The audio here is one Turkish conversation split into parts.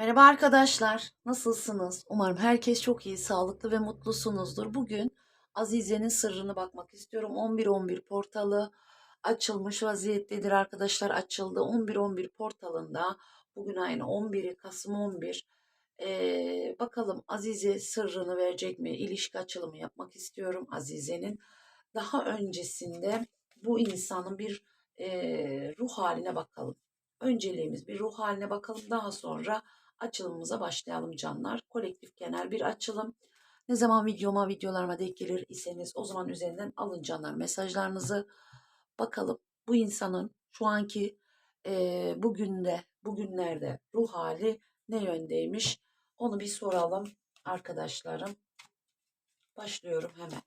Merhaba arkadaşlar, nasılsınız? Umarım herkes çok iyi, sağlıklı ve mutlusunuzdur. Bugün Azize'nin sırrını bakmak istiyorum. 11-11 portalı açılmış vaziyettedir arkadaşlar. Açıldı 11-11 portalında. Bugün aynı 11'i Kasım 11. Ee, bakalım Azize sırrını verecek mi? İlişki açılımı yapmak istiyorum Azize'nin. Daha öncesinde bu insanın bir e, ruh haline bakalım. Önceliğimiz bir ruh haline bakalım. Daha sonra açılımımıza başlayalım canlar. Kolektif genel bir açılım. Ne zaman videoma, videolarıma denk gelir iseniz o zaman üzerinden alın canlar mesajlarınızı. Bakalım bu insanın şu anki e, bugünde, bugünlerde ruh hali ne yöndeymiş? Onu bir soralım arkadaşlarım. Başlıyorum hemen.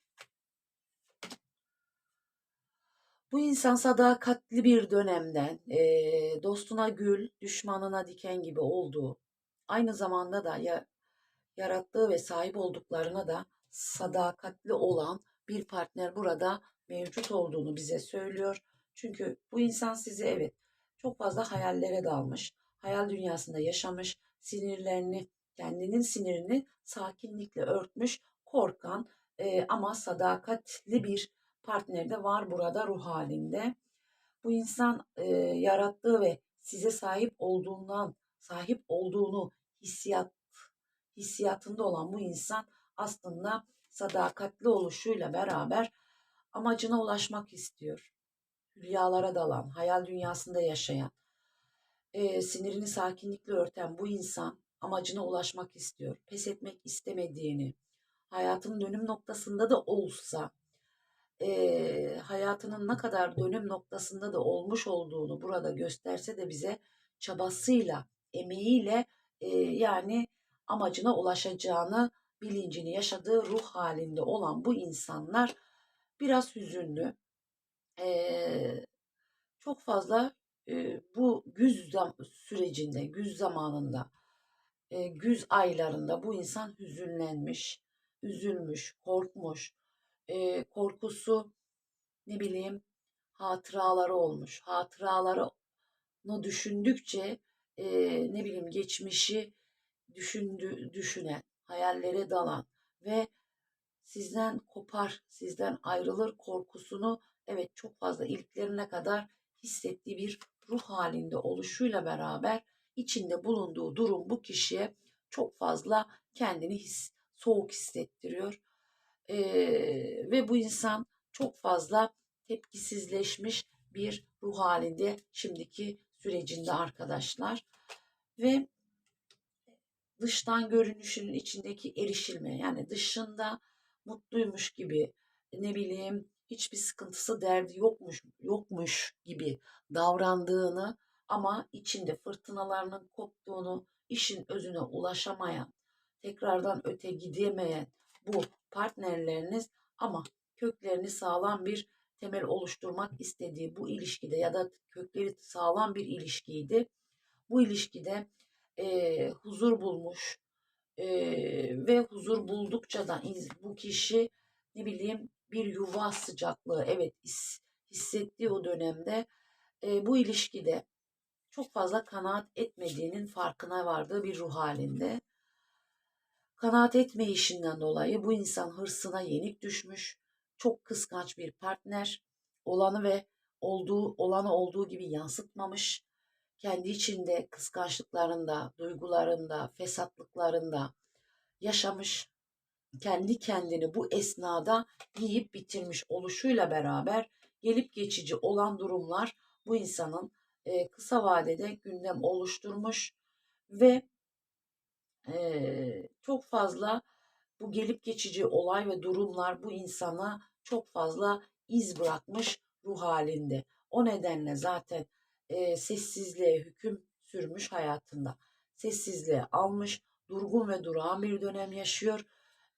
Bu insan sadakatli bir dönemden e, dostuna gül, düşmanına diken gibi olduğu, aynı zamanda da ya, yarattığı ve sahip olduklarına da sadakatli olan bir partner burada mevcut olduğunu bize söylüyor. Çünkü bu insan sizi evet çok fazla hayallere dalmış, hayal dünyasında yaşamış, sinirlerini, kendinin sinirini sakinlikle örtmüş, korkan e, ama sadakatli bir partner de var burada ruh halinde. Bu insan e, yarattığı ve size sahip olduğundan, sahip olduğunu hissiyat hissiyatında olan bu insan aslında sadakatli oluşuyla beraber amacına ulaşmak istiyor. Hülyalara dalan, hayal dünyasında yaşayan, e, sinirini sakinlikle örten bu insan amacına ulaşmak istiyor. Pes etmek istemediğini, hayatın dönüm noktasında da olsa e, hayatının ne kadar dönüm noktasında da olmuş olduğunu burada gösterse de bize çabasıyla, emeğiyle e, yani amacına ulaşacağını bilincini yaşadığı ruh halinde olan bu insanlar biraz hüzünlü. E, çok fazla e, bu güz sürecinde, güz zamanında, e, güz aylarında bu insan hüzünlenmiş, üzülmüş, korkmuş, e, korkusu ne bileyim hatıraları olmuş. Hatıralarını düşündükçe e, ne bileyim geçmişi düşündü, düşünen, hayallere dalan ve sizden kopar, sizden ayrılır korkusunu evet çok fazla iliklerine kadar hissettiği bir ruh halinde oluşuyla beraber içinde bulunduğu durum bu kişiye çok fazla kendini his, soğuk hissettiriyor. E, ve bu insan çok fazla tepkisizleşmiş bir ruh halinde şimdiki sürecinde arkadaşlar. Ve dıştan görünüşünün içindeki erişilme yani dışında mutluymuş gibi ne bileyim hiçbir sıkıntısı derdi yokmuş yokmuş gibi davrandığını ama içinde fırtınalarının koptuğunu işin özüne ulaşamayan tekrardan öte gidemeyen bu partnerleriniz ama köklerini sağlam bir temel oluşturmak istediği bu ilişkide ya da kökleri sağlam bir ilişkiydi. Bu ilişkide e, huzur bulmuş e, ve huzur buldukça da bu kişi ne bileyim bir yuva sıcaklığı evet hissettiği o dönemde e, bu ilişkide çok fazla kanaat etmediğinin farkına vardığı bir ruh halinde. Kanaat etmeyişinden dolayı bu insan hırsına yenik düşmüş, çok kıskanç bir partner, olanı ve olduğu olanı olduğu gibi yansıtmamış, kendi içinde kıskançlıklarında, duygularında, fesatlıklarında yaşamış, kendi kendini bu esnada yiyip bitirmiş oluşuyla beraber gelip geçici olan durumlar bu insanın kısa vadede gündem oluşturmuş ve çok fazla bu gelip geçici olay ve durumlar bu insana çok fazla iz bırakmış ruh halinde. O nedenle zaten e, sessizliğe hüküm sürmüş hayatında. Sessizliğe almış, durgun ve durağan bir dönem yaşıyor.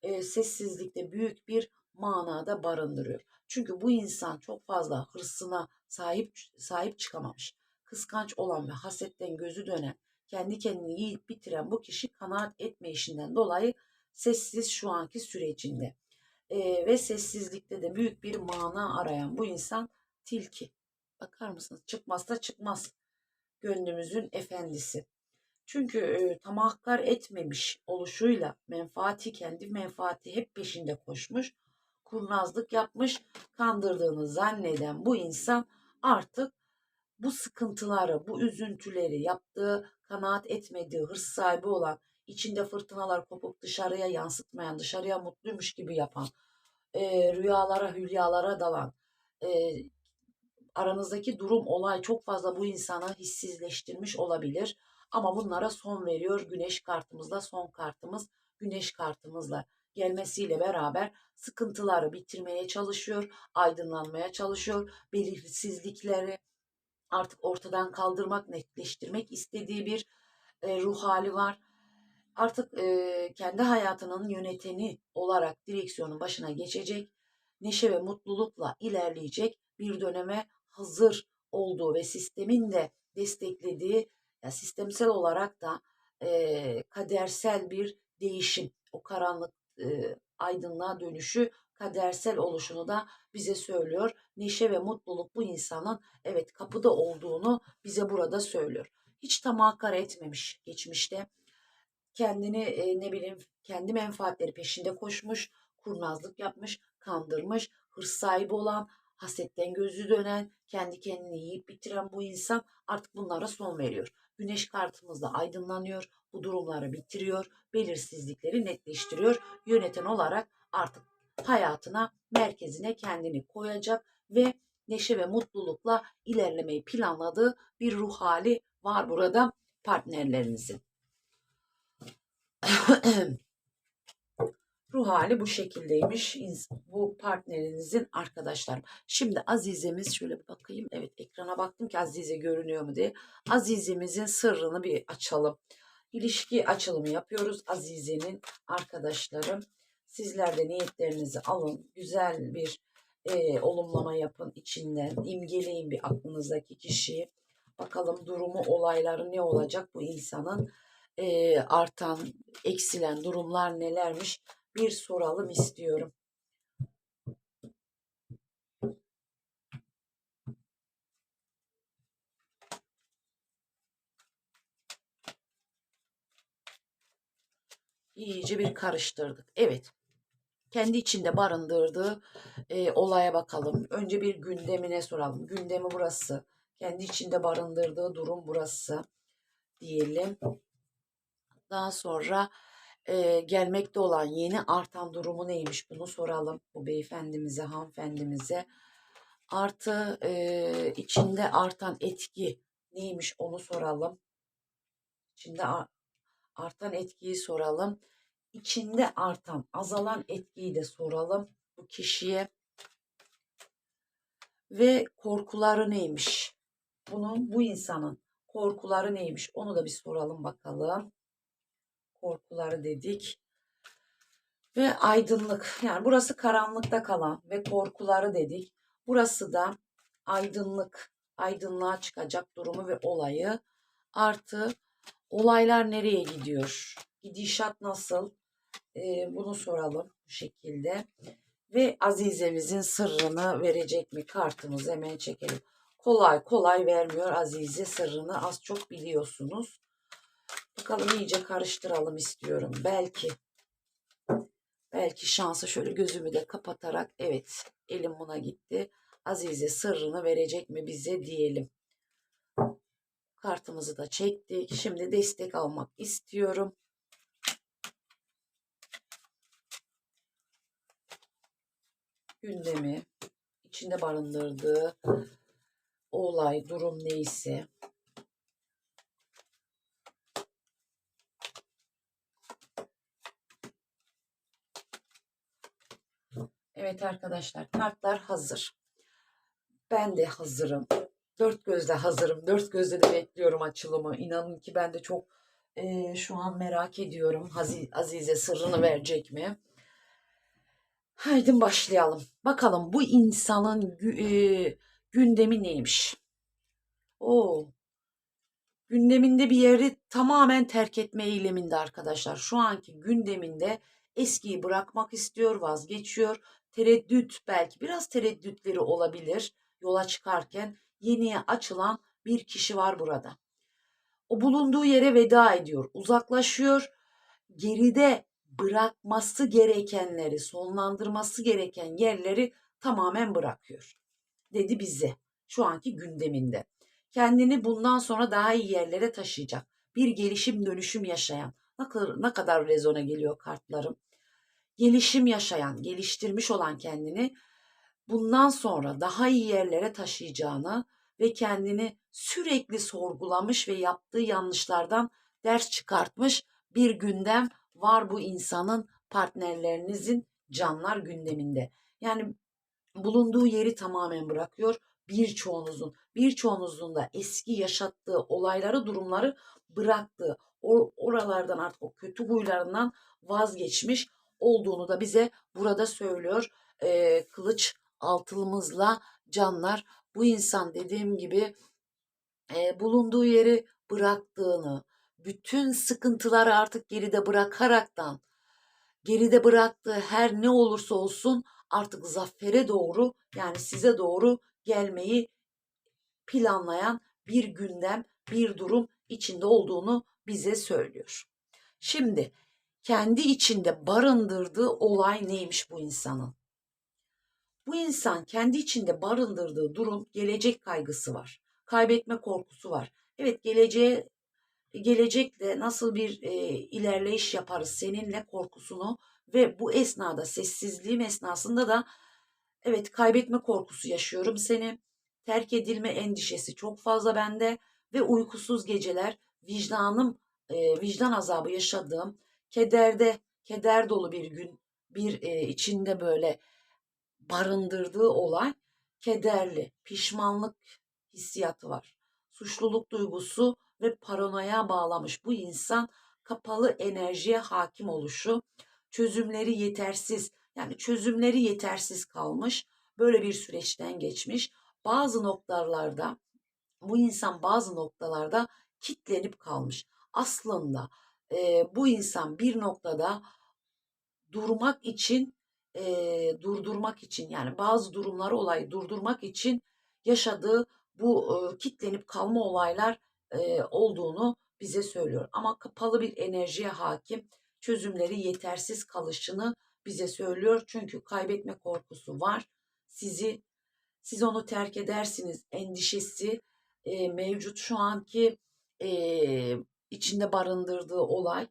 E, sessizlikte büyük bir manada barındırıyor. Çünkü bu insan çok fazla hırsına sahip sahip çıkamamış. Kıskanç olan ve hasetten gözü dönen, kendi kendini yiyip bitiren bu kişi kanaat etme işinden dolayı sessiz şu anki sürecinde. E, ve sessizlikte de büyük bir mana arayan bu insan tilki. Bakar mısınız? Çıkmazsa çıkmaz. Gönlümüzün efendisi. Çünkü e, tamakkar etmemiş oluşuyla menfaati kendi menfaati hep peşinde koşmuş. Kurnazlık yapmış, kandırdığını zanneden bu insan artık bu sıkıntıları, bu üzüntüleri, yaptığı, kanaat etmediği, hırs sahibi olan, içinde fırtınalar kopup dışarıya yansıtmayan, dışarıya mutluymuş gibi yapan, e, rüyalara, hülyalara dalan, e, aranızdaki durum, olay çok fazla bu insanı hissizleştirmiş olabilir. Ama bunlara son veriyor güneş kartımızla son kartımız güneş kartımızla gelmesiyle beraber sıkıntıları bitirmeye çalışıyor, aydınlanmaya çalışıyor, belirsizlikleri artık ortadan kaldırmak, netleştirmek istediği bir e, ruh hali var. Artık e, kendi hayatının yöneteni olarak direksiyonun başına geçecek, neşe ve mutlulukla ilerleyecek bir döneme hazır olduğu ve sistemin de desteklediği ya sistemsel olarak da e, kadersel bir değişim, o karanlık e, aydınlığa dönüşü kadersel oluşunu da bize söylüyor. Neşe ve mutluluk bu insanın evet kapıda olduğunu bize burada söylüyor. Hiç tamakkar etmemiş geçmişte. Kendini e, ne bileyim kendi menfaatleri peşinde koşmuş, kurnazlık yapmış, kandırmış, hırs sahibi olan, hasetten gözü dönen, kendi kendini yiyip bitiren bu insan artık bunlara son veriyor. Güneş kartımızda aydınlanıyor, bu durumları bitiriyor, belirsizlikleri netleştiriyor. Yöneten olarak artık hayatına, merkezine kendini koyacak ve neşe ve mutlulukla ilerlemeyi planladığı bir ruh hali var burada partnerlerinizin. ruh hali bu şekildeymiş bu partnerinizin arkadaşlarım. Şimdi Azizemiz şöyle bir bakayım. Evet ekrana baktım ki Azize görünüyor mu diye. Azizemizin sırrını bir açalım. İlişki açılımı yapıyoruz. Azize'nin arkadaşlarım. Sizler de niyetlerinizi alın. Güzel bir e, olumlama yapın içinden. imgeleyin bir aklınızdaki kişiyi. Bakalım durumu, olayları ne olacak bu insanın? E, artan, eksilen durumlar nelermiş? Bir soralım istiyorum. İyice bir karıştırdık. Evet kendi içinde barındırdığı e, olaya bakalım. Önce bir gündemine soralım. Gündemi burası. Kendi içinde barındırdığı durum burası diyelim. Daha sonra e, gelmekte olan yeni artan durumu neymiş bunu soralım bu beyefendimize, hanımefendimize. Artı e, içinde artan etki neymiş onu soralım. İçinde artan etkiyi soralım içinde artan, azalan etkiyi de soralım bu kişiye. Ve korkuları neymiş? Bunun, bu insanın korkuları neymiş? Onu da bir soralım bakalım. Korkuları dedik. Ve aydınlık. Yani burası karanlıkta kalan ve korkuları dedik. Burası da aydınlık, aydınlığa çıkacak durumu ve olayı. Artı olaylar nereye gidiyor? Gidişat nasıl? E, bunu soralım bu şekilde. Ve Azize'mizin sırrını verecek mi kartımızı hemen çekelim. Kolay kolay vermiyor Azize sırrını az çok biliyorsunuz. Bakalım iyice karıştıralım istiyorum. Belki belki şansı şöyle gözümü de kapatarak evet elim buna gitti. Azize sırrını verecek mi bize diyelim. Kartımızı da çektik. Şimdi destek almak istiyorum. gündemi, içinde barındırdığı olay, durum neyse Evet arkadaşlar kartlar hazır. Ben de hazırım. Dört gözle hazırım. Dört gözle de bekliyorum açılımı. İnanın ki ben de çok e, şu an merak ediyorum. Azize sırrını verecek mi? Haydi başlayalım. Bakalım bu insanın e, gündemi neymiş? O gündeminde bir yeri tamamen terk etme eyleminde arkadaşlar. Şu anki gündeminde eskiyi bırakmak istiyor, vazgeçiyor. Tereddüt belki biraz tereddütleri olabilir yola çıkarken yeniye açılan bir kişi var burada. O bulunduğu yere veda ediyor, uzaklaşıyor. Geride bırakması gerekenleri, sonlandırması gereken yerleri tamamen bırakıyor. Dedi bize şu anki gündeminde. Kendini bundan sonra daha iyi yerlere taşıyacak. Bir gelişim dönüşüm yaşayan. Ne kadar, ne kadar rezona geliyor kartlarım. Gelişim yaşayan, geliştirmiş olan kendini bundan sonra daha iyi yerlere taşıyacağını ve kendini sürekli sorgulamış ve yaptığı yanlışlardan ders çıkartmış bir gündem var bu insanın partnerlerinizin canlar gündeminde. Yani bulunduğu yeri tamamen bırakıyor. Birçoğunuzun, birçoğunuzun da eski yaşattığı olayları, durumları bıraktığı, oralardan artık o kötü huylarından vazgeçmiş olduğunu da bize burada söylüyor. Ee, kılıç altılımızla canlar bu insan dediğim gibi e, bulunduğu yeri bıraktığını, bütün sıkıntıları artık geride bırakaraktan, geride bıraktığı her ne olursa olsun artık zafere doğru yani size doğru gelmeyi planlayan bir gündem, bir durum içinde olduğunu bize söylüyor. Şimdi kendi içinde barındırdığı olay neymiş bu insanın? Bu insan kendi içinde barındırdığı durum gelecek kaygısı var. Kaybetme korkusu var. Evet geleceğe gelecekle nasıl bir e, ilerleyiş yaparız seninle korkusunu ve bu esnada sessizliğim esnasında da evet kaybetme korkusu yaşıyorum seni. Terk edilme endişesi çok fazla bende ve uykusuz geceler vicdanım e, vicdan azabı yaşadığım kederde keder dolu bir gün bir e, içinde böyle barındırdığı olay kederli, pişmanlık hissiyatı var. Suçluluk duygusu ve paranoya bağlamış bu insan kapalı enerjiye hakim oluşu, çözümleri yetersiz yani çözümleri yetersiz kalmış böyle bir süreçten geçmiş. Bazı noktalarda bu insan bazı noktalarda kitlenip kalmış. Aslında e, bu insan bir noktada durmak için e, durdurmak için yani bazı durumları olayı durdurmak için yaşadığı bu e, kitlenip kalma olaylar e, olduğunu bize söylüyor. Ama kapalı bir enerjiye hakim çözümleri yetersiz kalışını bize söylüyor. Çünkü kaybetme korkusu var. Sizi siz onu terk edersiniz endişesi e, mevcut şu anki e, içinde barındırdığı olay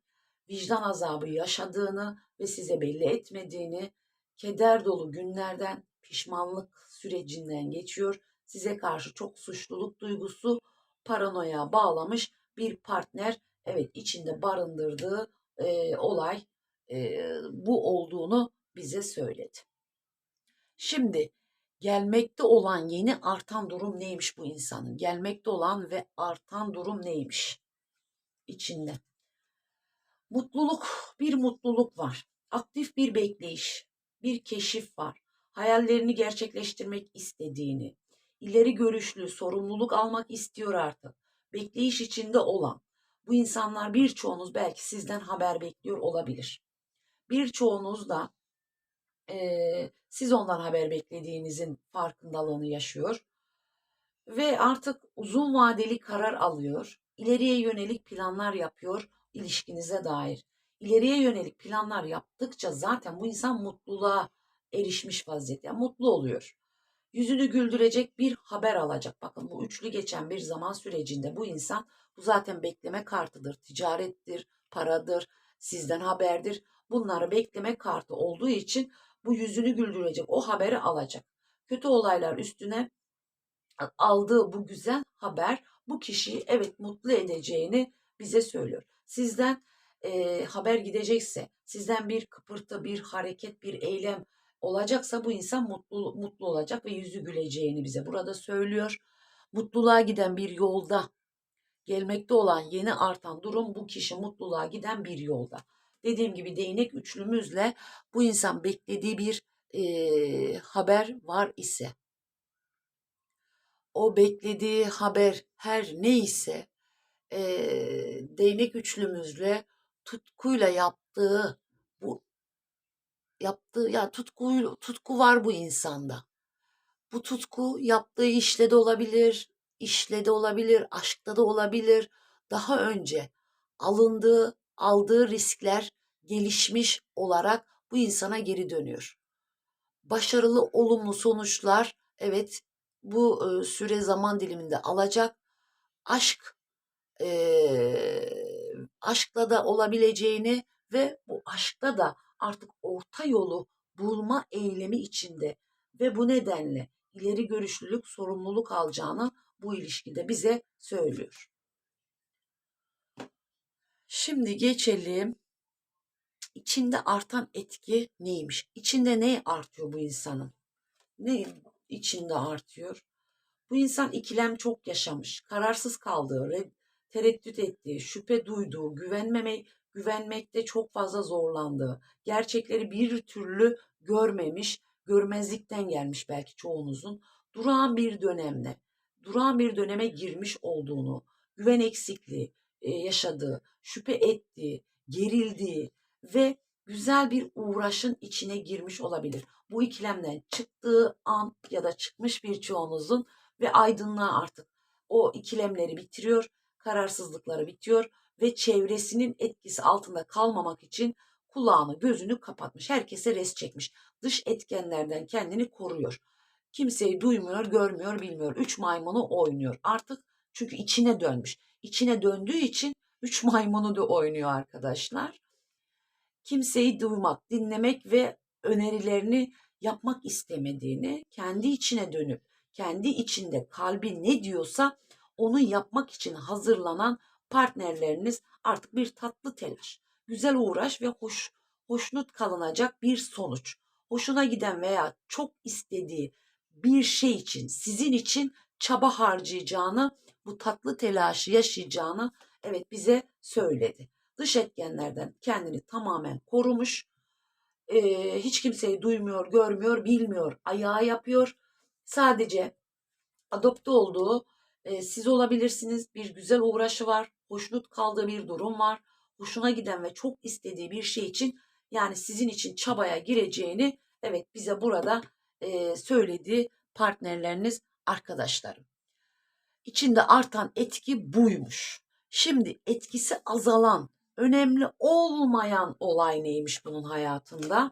vicdan azabı yaşadığını ve size belli etmediğini keder dolu günlerden, pişmanlık sürecinden geçiyor. Size karşı çok suçluluk duygusu, paranoya bağlamış bir partner evet içinde barındırdığı e, olay e, bu olduğunu bize söyledi. Şimdi gelmekte olan yeni artan durum neymiş bu insanın? Gelmekte olan ve artan durum neymiş içinde? Mutluluk, bir mutluluk var. Aktif bir bekleyiş, bir keşif var. Hayallerini gerçekleştirmek istediğini, ileri görüşlü, sorumluluk almak istiyor artık. Bekleyiş içinde olan. Bu insanlar birçoğunuz belki sizden haber bekliyor olabilir. Birçoğunuz da e, siz ondan haber beklediğinizin farkındalığını yaşıyor. Ve artık uzun vadeli karar alıyor. İleriye yönelik planlar yapıyor ilişkinize dair ileriye yönelik planlar yaptıkça zaten bu insan mutluluğa erişmiş vaziyette. Yani mutlu oluyor. Yüzünü güldürecek bir haber alacak. Bakın bu üçlü geçen bir zaman sürecinde bu insan bu zaten bekleme kartıdır. Ticarettir, paradır, sizden haberdir. Bunları bekleme kartı olduğu için bu yüzünü güldürecek o haberi alacak. Kötü olaylar üstüne aldığı bu güzel haber bu kişiyi evet mutlu edeceğini bize söylüyor. Sizden e, haber gidecekse, sizden bir kıpırtı, bir hareket, bir eylem olacaksa bu insan mutlu, mutlu olacak ve yüzü güleceğini bize burada söylüyor. Mutluluğa giden bir yolda gelmekte olan yeni artan durum bu kişi mutluluğa giden bir yolda. Dediğim gibi değnek üçlümüzle bu insan beklediği bir e, haber var ise o beklediği haber her neyse e, değnek üçlümüzle tutkuyla yaptığı bu yaptığı ya tutku tutku var bu insanda. Bu tutku yaptığı işle de olabilir, işle de olabilir, aşkta da olabilir, daha önce alındığı, aldığı riskler gelişmiş olarak bu insana geri dönüyor. Başarılı, olumlu sonuçlar evet bu e, süre zaman diliminde alacak. Aşk eee, aşkla da olabileceğini ve bu aşkta da artık orta yolu bulma eylemi içinde ve bu nedenle ileri görüşlülük, sorumluluk alacağını bu ilişkide bize söylüyor. Şimdi geçelim. İçinde artan etki neymiş? İçinde ne artıyor bu insanın? Ne içinde artıyor? Bu insan ikilem çok yaşamış. Kararsız kaldığı, red- tereddüt ettiği, şüphe duyduğu, güvenmemek, güvenmekte çok fazla zorlandığı, gerçekleri bir türlü görmemiş, görmezlikten gelmiş belki çoğunuzun. Durağan bir dönemle, durağan bir döneme girmiş olduğunu, güven eksikliği e, yaşadığı, şüphe ettiği, gerildiği ve güzel bir uğraşın içine girmiş olabilir. Bu ikilemden çıktığı an ya da çıkmış bir çoğunuzun ve aydınlığa artık o ikilemleri bitiriyor, kararsızlıkları bitiyor ve çevresinin etkisi altında kalmamak için kulağını gözünü kapatmış. Herkese res çekmiş. Dış etkenlerden kendini koruyor. Kimseyi duymuyor, görmüyor, bilmiyor. Üç maymunu oynuyor. Artık çünkü içine dönmüş. İçine döndüğü için üç maymunu da oynuyor arkadaşlar. Kimseyi duymak, dinlemek ve önerilerini yapmak istemediğini, kendi içine dönüp kendi içinde kalbi ne diyorsa onu yapmak için hazırlanan partnerleriniz artık bir tatlı telaş, güzel uğraş ve hoş hoşnut kalınacak bir sonuç. Hoşuna giden veya çok istediği bir şey için, sizin için çaba harcayacağını, bu tatlı telaşı yaşayacağını evet bize söyledi. Dış etkenlerden kendini tamamen korumuş, ee, hiç kimseyi duymuyor, görmüyor, bilmiyor, ayağı yapıyor. Sadece adopte olduğu e, siz olabilirsiniz. Bir güzel uğraşı var, hoşnut kaldığı bir durum var. Hoşuna giden ve çok istediği bir şey için yani sizin için çabaya gireceğini evet bize burada e, söyledi partnerleriniz, arkadaşlarım. İçinde artan etki buymuş. Şimdi etkisi azalan, önemli olmayan olay neymiş bunun hayatında?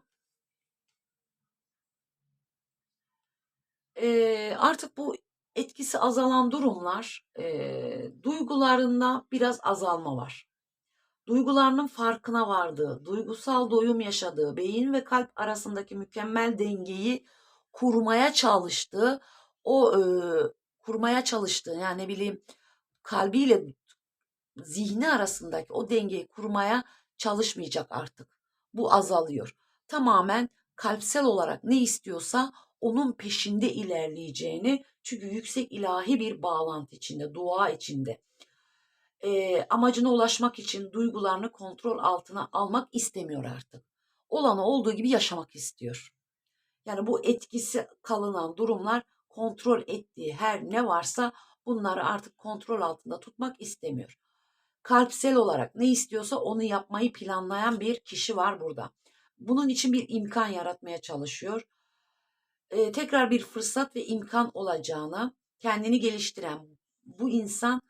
Ee, artık bu etkisi azalan durumlar e, duygularında biraz azalma var. Duygularının farkına vardığı, duygusal doyum yaşadığı, beyin ve kalp arasındaki mükemmel dengeyi kurmaya çalıştığı, o e, kurmaya çalıştığı yani ne bileyim kalbiyle zihni arasındaki o dengeyi kurmaya çalışmayacak artık. Bu azalıyor. Tamamen kalpsel olarak ne istiyorsa onun peşinde ilerleyeceğini çünkü yüksek ilahi bir bağlantı içinde, dua içinde. E, amacına ulaşmak için duygularını kontrol altına almak istemiyor artık. Olanı olduğu gibi yaşamak istiyor. Yani bu etkisi kalınan durumlar kontrol ettiği her ne varsa bunları artık kontrol altında tutmak istemiyor kalpsel olarak ne istiyorsa onu yapmayı planlayan bir kişi var burada. Bunun için bir imkan yaratmaya çalışıyor. Ee, tekrar bir fırsat ve imkan olacağını kendini geliştiren bu insan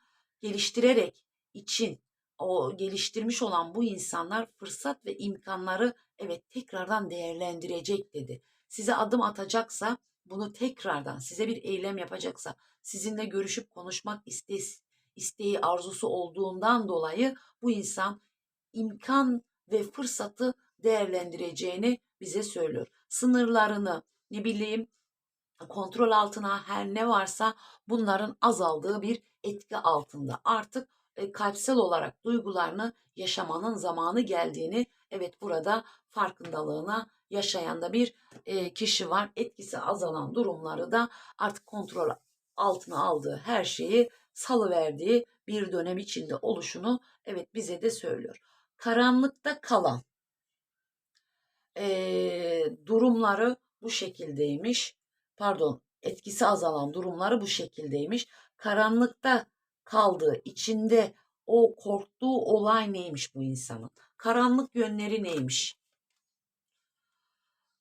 geliştirerek için o geliştirmiş olan bu insanlar fırsat ve imkanları evet tekrardan değerlendirecek dedi. Size adım atacaksa bunu tekrardan size bir eylem yapacaksa sizinle görüşüp konuşmak istes isteği, arzusu olduğundan dolayı bu insan imkan ve fırsatı değerlendireceğini bize söylüyor. Sınırlarını ne bileyim kontrol altına her ne varsa bunların azaldığı bir etki altında. Artık e, kalpsel olarak duygularını yaşamanın zamanı geldiğini evet burada farkındalığına yaşayan da bir e, kişi var. Etkisi azalan durumları da artık kontrol altına aldığı her şeyi salıverdiği bir dönem içinde oluşunu evet bize de söylüyor. Karanlıkta kalan e, durumları bu şekildeymiş. Pardon etkisi azalan durumları bu şekildeymiş. Karanlıkta kaldığı içinde o korktuğu olay neymiş bu insanın? Karanlık yönleri neymiş?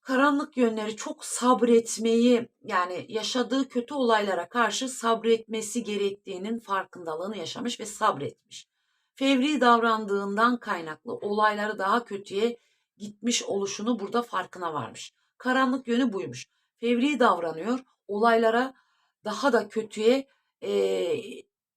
Karanlık yönleri çok sabretmeyi yani yaşadığı kötü olaylara karşı sabretmesi gerektiğinin farkındalığını yaşamış ve sabretmiş. Fevri davrandığından kaynaklı olayları daha kötüye gitmiş oluşunu burada farkına varmış. Karanlık yönü buymuş. Fevri davranıyor, olaylara daha da kötüye e,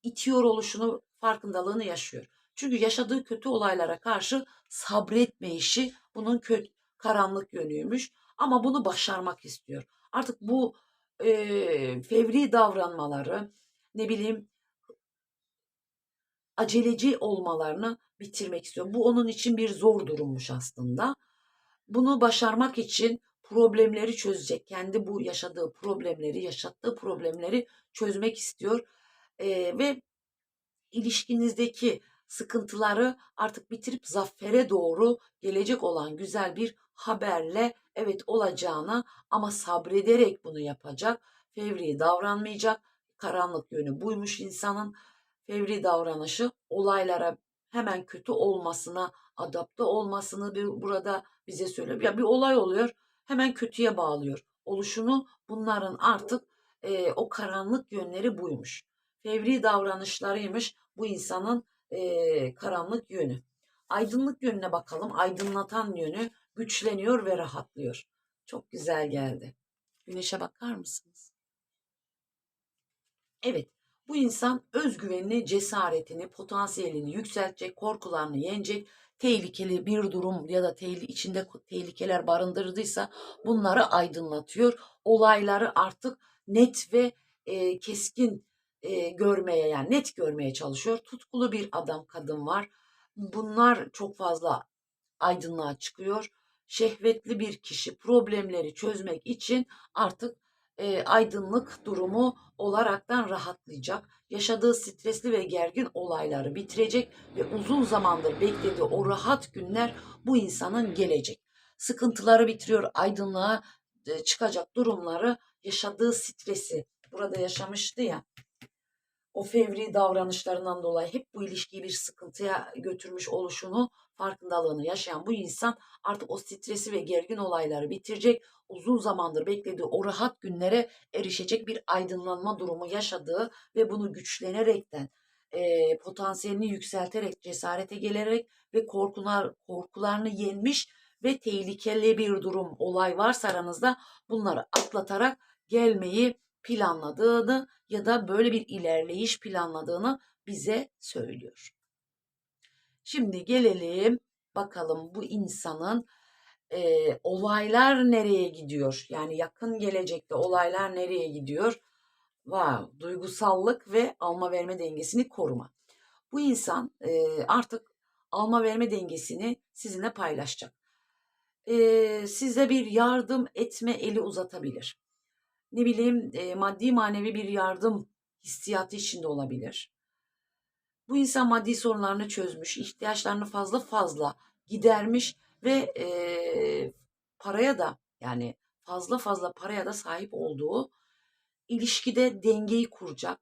itiyor oluşunu farkındalığını yaşıyor. Çünkü yaşadığı kötü olaylara karşı sabretme işi bunun kötü, karanlık yönüymüş. Ama bunu başarmak istiyor. Artık bu e, fevri davranmaları, ne bileyim aceleci olmalarını bitirmek istiyor. Bu onun için bir zor durummuş aslında. Bunu başarmak için problemleri çözecek. Kendi bu yaşadığı problemleri, yaşattığı problemleri çözmek istiyor. Ee, ve ilişkinizdeki sıkıntıları artık bitirip zafere doğru gelecek olan güzel bir haberle evet olacağını ama sabrederek bunu yapacak. Fevri davranmayacak. Karanlık yönü buymuş insanın. Fevri davranışı olaylara hemen kötü olmasına, adapte olmasını bir, burada bize söylüyor. Ya bir olay oluyor, hemen kötüye bağlıyor. Oluşunu bunların artık e, o karanlık yönleri buymuş. Fevri davranışlarıymış bu insanın e, karanlık yönü. Aydınlık yönüne bakalım. Aydınlatan yönü güçleniyor ve rahatlıyor. Çok güzel geldi. Güneşe bakar mısınız? Evet, bu insan özgüvenini, cesaretini, potansiyelini yükseltecek, korkularını yenecek, tehlikeli bir durum ya da tehli, içinde tehlikeler barındırdıysa bunları aydınlatıyor. Olayları artık net ve e, keskin e, görmeye yani net görmeye çalışıyor. Tutkulu bir adam kadın var. Bunlar çok fazla aydınlığa çıkıyor. Şehvetli bir kişi problemleri çözmek için artık e, aydınlık durumu olaraktan rahatlayacak. Yaşadığı stresli ve gergin olayları bitirecek ve uzun zamandır beklediği o rahat günler bu insanın gelecek. Sıkıntıları bitiriyor, aydınlığa e, çıkacak durumları, yaşadığı stresi burada yaşamıştı ya o fevri davranışlarından dolayı hep bu ilişkiyi bir sıkıntıya götürmüş oluşunu farkındalığını yaşayan bu insan artık o stresi ve gergin olayları bitirecek. Uzun zamandır beklediği o rahat günlere erişecek bir aydınlanma durumu yaşadığı ve bunu güçlenerekten e, potansiyelini yükselterek cesarete gelerek ve korkular korkularını yenmiş ve tehlikeli bir durum olay varsa aranızda bunları atlatarak gelmeyi planladığını ya da böyle bir ilerleyiş planladığını bize söylüyor. Şimdi gelelim bakalım bu insanın e, olaylar nereye gidiyor? Yani yakın gelecekte olaylar nereye gidiyor? Wow, duygusallık ve alma verme dengesini koruma. Bu insan e, artık alma verme dengesini sizinle paylaşacak. E, size bir yardım etme eli uzatabilir ne bileyim e, maddi manevi bir yardım hissiyatı içinde olabilir. Bu insan maddi sorunlarını çözmüş, ihtiyaçlarını fazla fazla gidermiş ve e, paraya da yani fazla fazla paraya da sahip olduğu ilişkide dengeyi kuracak,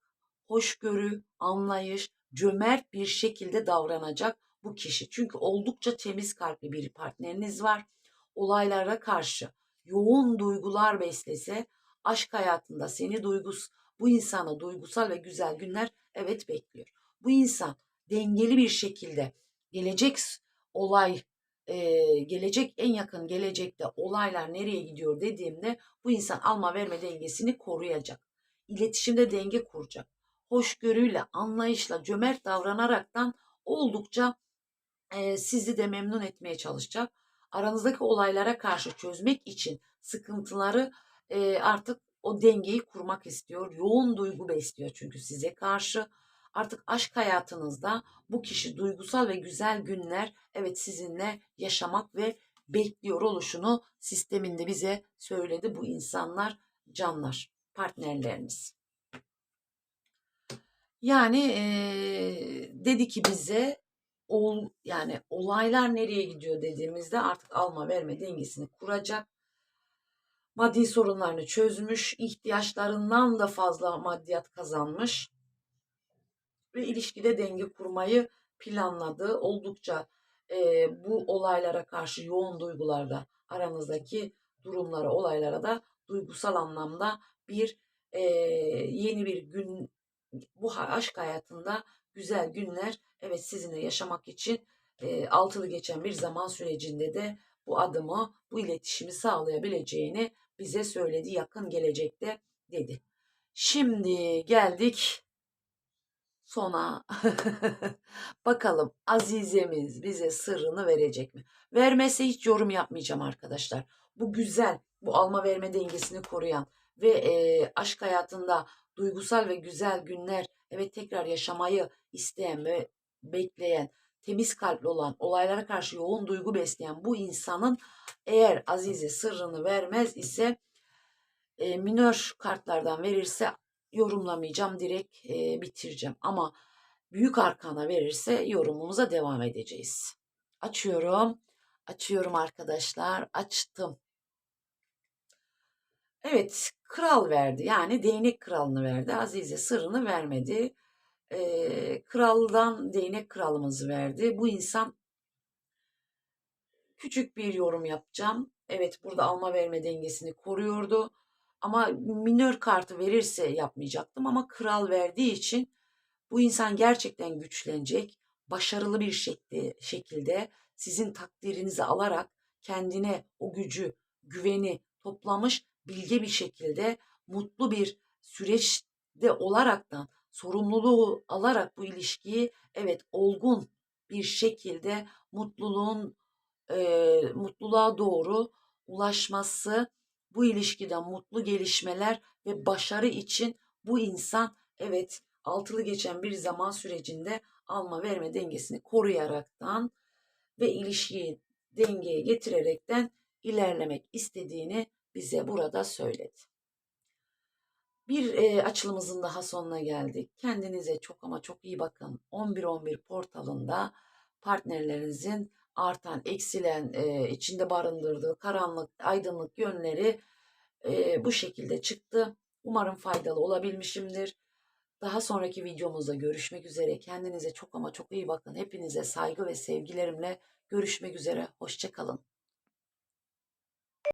hoşgörü, anlayış, cömert bir şekilde davranacak bu kişi. Çünkü oldukça temiz kalpli bir partneriniz var. Olaylara karşı yoğun duygular beslese aşk hayatında seni duygus bu insana duygusal ve güzel günler evet bekliyor. Bu insan dengeli bir şekilde gelecek olay e, gelecek en yakın gelecekte olaylar nereye gidiyor dediğimde bu insan alma verme dengesini koruyacak. İletişimde denge kuracak. Hoşgörüyle, anlayışla, cömert davranaraktan oldukça e, sizi de memnun etmeye çalışacak. Aranızdaki olaylara karşı çözmek için sıkıntıları e, artık o dengeyi kurmak istiyor. Yoğun duygu besliyor çünkü size karşı. Artık aşk hayatınızda bu kişi duygusal ve güzel günler evet sizinle yaşamak ve bekliyor oluşunu sisteminde bize söyledi bu insanlar, canlar, partnerleriniz. Yani e, dedi ki bize ol, yani olaylar nereye gidiyor dediğimizde artık alma verme dengesini kuracak maddi sorunlarını çözmüş, ihtiyaçlarından da fazla maddiyat kazanmış ve ilişkide denge kurmayı planladı. Oldukça e, bu olaylara karşı yoğun duygularda aranızdaki durumlara, olaylara da duygusal anlamda bir e, yeni bir gün bu aşk hayatında güzel günler evet sizinle yaşamak için e, altılı geçen bir zaman sürecinde de bu adımı, bu iletişimi sağlayabileceğini bize söyledi yakın gelecekte dedi. Şimdi geldik sona. Bakalım Azizemiz bize sırrını verecek mi? Vermezse hiç yorum yapmayacağım arkadaşlar. Bu güzel, bu alma verme dengesini koruyan ve e, aşk hayatında duygusal ve güzel günler, evet tekrar yaşamayı isteyen ve bekleyen, temiz kalpli olan, olaylara karşı yoğun duygu besleyen bu insanın eğer Azize sırrını vermez ise e, minör kartlardan verirse yorumlamayacağım direkt e, bitireceğim ama büyük arkana verirse yorumumuza devam edeceğiz. Açıyorum. Açıyorum arkadaşlar. Açtım. Evet, kral verdi. Yani değnek kralını verdi. Azize sırrını vermedi. Ee, kraldan değnek kralımızı verdi. Bu insan küçük bir yorum yapacağım. Evet, burada alma verme dengesini koruyordu. Ama minör kartı verirse yapmayacaktım ama kral verdiği için bu insan gerçekten güçlenecek. Başarılı bir şekli, şekilde sizin takdirinizi alarak kendine o gücü, güveni toplamış bilge bir şekilde mutlu bir süreçte olaraktan sorumluluğu alarak bu ilişkiyi evet olgun bir şekilde mutluluğun e, mutluluğa doğru ulaşması bu ilişkiden mutlu gelişmeler ve başarı için bu insan evet altılı geçen bir zaman sürecinde alma verme dengesini koruyaraktan ve ilişkiyi dengeye getirerekten ilerlemek istediğini bize burada söyledi. Bir e, açılımızın daha sonuna geldik. Kendinize çok ama çok iyi bakın. 11-11 portalında partnerlerinizin artan, eksilen, e, içinde barındırdığı karanlık, aydınlık yönleri e, bu şekilde çıktı. Umarım faydalı olabilmişimdir. Daha sonraki videomuzda görüşmek üzere. Kendinize çok ama çok iyi bakın. Hepinize saygı ve sevgilerimle görüşmek üzere. Hoşçakalın.